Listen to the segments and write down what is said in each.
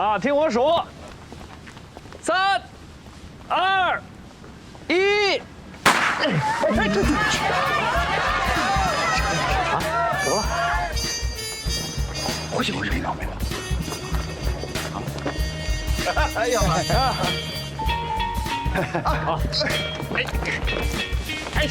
啊，听我数，三、二、一。哎，这这啊，怎么了？呼吸不是没毛病吧？哎呀妈呀！好，哎，哎，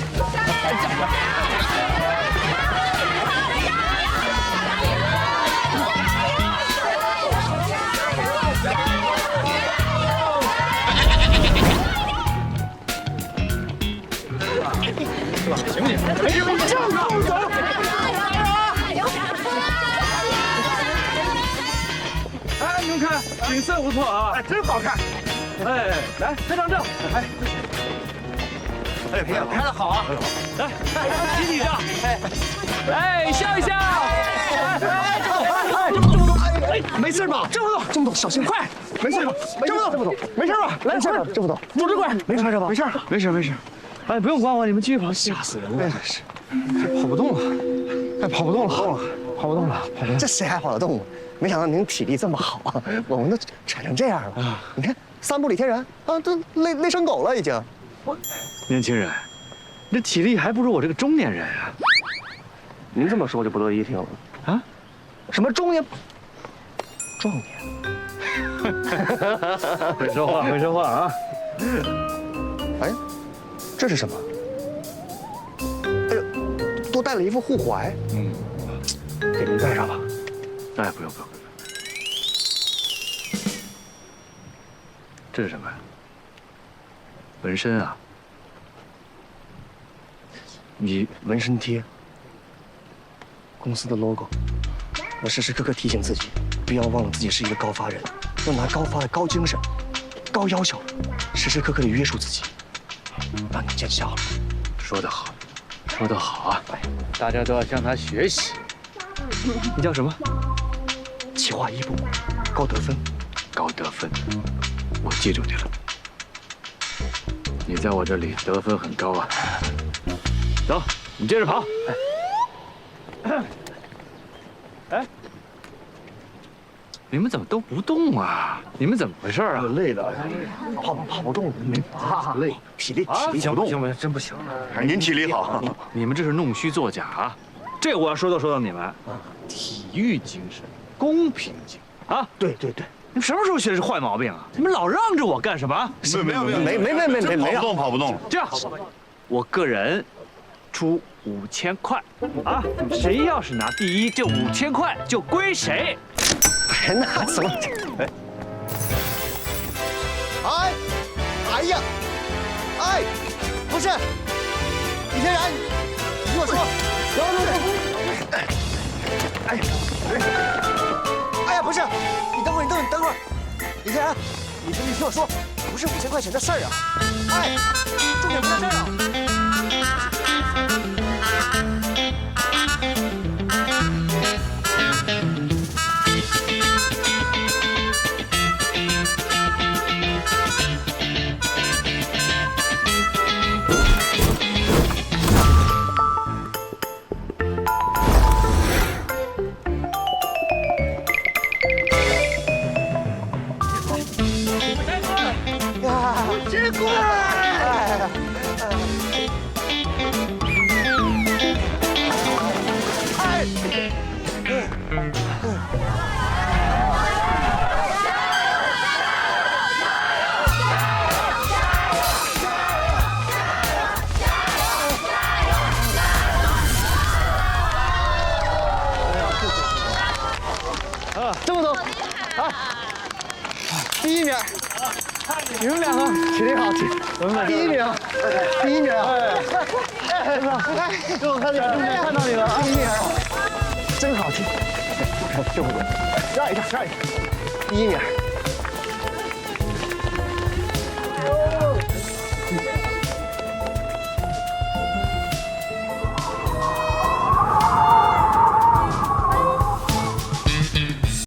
行不行？没事，这么走。哎，你们看，景色不错啊，哎，真好看。哎，来拍张照。哎，哎，拍拍的好啊。来，集体照。哎，哎，笑一笑。哎，哎，这么这么多，哎，没事吧？这么多，这么多，小心，快，没事吧？这么多，这么多，没事吧？来，快，这么多，组织过来，没事吧？没事，没事，没事。哎，不用管我，你们继续跑，吓死人了，真是，跑不动了，哎，跑不动了，跑不动了，跑不动了。这谁还跑得动？没想到您体力这么好啊！我们都喘成这样了。啊你看，三步李天然啊，都累累成狗了已经。年轻人，你这体力还不如我这个中年人啊！您这么说我就不乐意听了啊！什么中年？壮年？会说话，会说话啊！哎，这是什么？哎呦，多带了一副护踝。嗯，给您戴上吧。哎，不用不用。这是什么呀？纹身啊？你纹身贴，公司的 logo。我时时刻刻提醒自己，不要忘了自己是一个高发人，要拿高发的高精神、高要求，时时刻刻的约束自己，让你见笑了。说得好，说得好啊！大家都要向他学习。你叫什么？企划一部，高得分。高得分，我记住你了。你在我这里得分很高啊。走，你接着跑。哎，哎，你们怎么都不动啊？你们怎么回事啊？累的，跑跑不动了，没啊，累，体力啊，体力行不行不行，真不行。还是您体力好。你们这是弄虚作假啊！这我要说道说道你们。体育精神，公平精啊！对对对，你们什么时候学的是坏毛病啊？你们老让着我干什么？没有没有没没没没没没跑不动跑不动了。这样，我个人出五千块啊！谁要是拿第一，这五千块就归谁。哎，那怎么？哎，哎，哎呀，哎，不是，李天然，你听我说，哎，哎，哎呀，不是，你等会儿，你等会儿，你等会儿，李天然，你听你听我说，不是五千块钱的事儿啊，哎，重点不在这儿啊。你们两个起立好，体第一名，第一名，哎，哎，给我看见，看到你了，第一名，真好听，这不对，让一下，让一下，第一名。